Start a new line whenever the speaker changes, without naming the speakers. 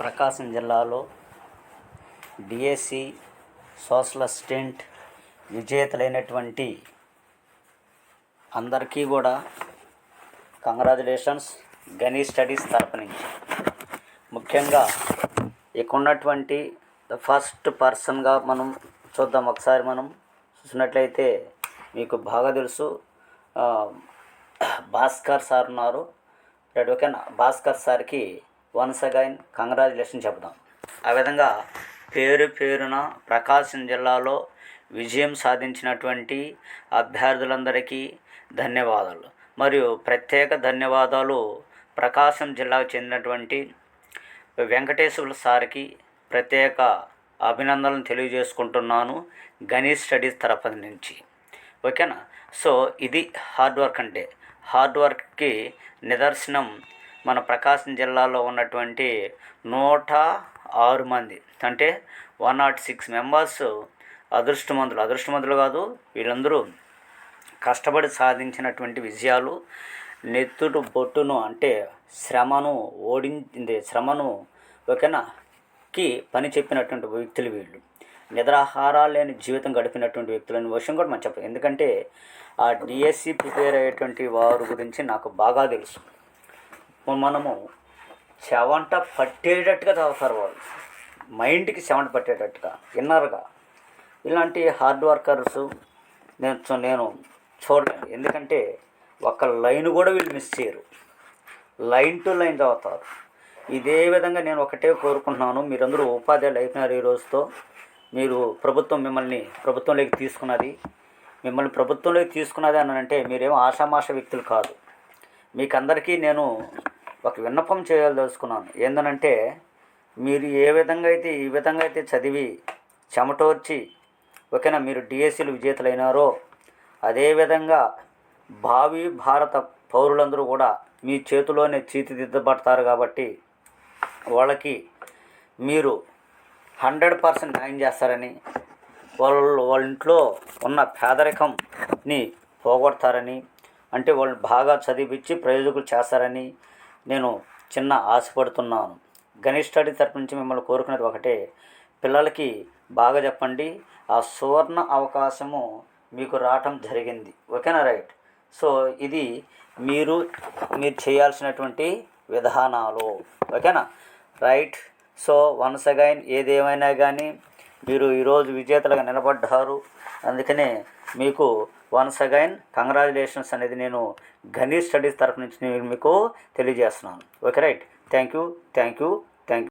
ప్రకాశం జిల్లాలో DSC social assistant విజేతలైనటువంటి అందరికీ కూడా కంగ్రాచులేషన్స్ గనీ స్టడీస్ తరపు నుంచి. ముఖ్యంగా ఇక్కడున్నటువంటి ద ఫస్ట్ పర్సన్గా మనం చూద్దాం. ఒకసారి మనం చూసినట్లయితే మీకు బాగా తెలుసు భాస్కర్ సార్ ఉన్నారు. రైట్ ఓకేనా భాస్కర్ సార్కి వన్స్ అగైన్ కంగ్రాచులేషన్ చెప్దాం ఆ విధంగా పేరు పేరున ప్రకాశం జిల్లాలో విజయం సాధించినటువంటి అభ్యర్థులందరికీ ధన్యవాదాలు. మరియు ప్రత్యేక ధన్యవాదాలు ప్రకాశం జిల్లాకు చెందినటువంటి వెంకటేశ్వర సార్కి ప్రత్యేక అభినందనలు తెలియజేసుకుంటున్నాను గణేష్ స్టడీస్ తరఫు నుంచి. ఓకేనా? సో ఇది హార్డ్ వర్క్ అంటే. హార్డ్ వర్క్కి నిదర్శనం మన ప్రకాశం జిల్లాలో ఉన్నటువంటి నూట ఆరు మంది. అంటే వన్ నాట్ సిక్స్ మెంబర్స్ అదృష్టమంతులు అదృష్టమంతులు కాదు వీళ్ళందరూ కష్టపడి సాధించినటువంటి విజయాలు నెత్తుడు బొట్టును అంటే శ్రమను ఓడించింది శ్రమను ఓకేనా కి పని చెప్పినటువంటి వ్యక్తులు వీళ్ళు. నిద్రాహారాలు లేని జీవితం గడిపినటువంటి వ్యక్తులని విషయం కూడా మనం చెప్పాలి. ఎందుకంటే ఆ డిఎస్సి ప్రిపేర్ అయ్యేటువంటి వారి గురించి నాకు బాగా తెలుసు. మనము చెవంట పట్టేటట్టుగా చదువుతారు వాళ్ళు. మైండ్కి చెవంట పట్టేటట్టుగా ఇన్నర్గా. ఇలాంటి హార్డ్ వర్కర్స్ నేను నేను చూడలేను. ఎందుకంటే ఒక్క లైన్ కూడా వీళ్ళు మిస్ చేయరు. లైన్ టు లైన్ చదువుతారు. ఇదే విధంగా నేను ఒకటే కోరుకుంటున్నాను. మీరందరూ ఉపాధ్యాయులు అయిపోయినారు ఈ రోజుతో. మీరు ప్రభుత్వం మిమ్మల్ని ప్రభుత్వంలోకి తీసుకున్నది. మిమ్మల్ని ప్రభుత్వంలోకి తీసుకున్నది అని అంటే మీరేమో ఆషామాష వ్యక్తులు కాదు. మీకు అందరికీ నేను ఒక విన్నపం చేయదలుచుకున్నాను. ఏందనంటే మీరు ఏ విధంగా అయితే ఈ విధంగా అయితే చదివి చెమటోర్చి ఓకేనా మీరు డిఎస్సీలు విజేతలైనారో అదేవిధంగా భావి భారత పౌరులందరూ కూడా మీ చేతిలోనే తీర్చిదిద్దబడతారు కాబట్టి వాళ్ళకి మీరు హండ్రెడ్ పర్సెంట్ న్యాయం చేస్తారని వాళ్ళు వాళ్ళ ఇంట్లో ఉన్న పేదరికంని పోగొడతారని అంటే వాళ్ళు బాగా చదివించి ప్రయోజకులు చేస్తారని నేను చిన్న ఆశపడుతున్నాను. గణేష్ స్టడీ తరపు నుంచి మిమ్మల్ని కోరుకునేది ఒకటే. పిల్లలకి బాగా చెప్పండి. ఆ సువర్ణ అవకాశము మీకు రావటం జరిగింది. ఓకేనా రైట్? సో ఇది మీరు మీరు చేయాల్సినటువంటి విధానాలు. ఓకేనా? రైట్? సో వన్స్ అగైన్ ఏదేమైనా కానీ మీరు ఈరోజు విజేతలుగా నిలబడ్డారు. అందుకనే మీకు వన్స్ అగైన్ కంగ్రాచులేషన్స్ అనేది నేను గణేష్ స్టడీస్ తరఫు నుంచి నేను మీకు తెలియజేస్తున్నాను. Okay right? Thank you thank you thank you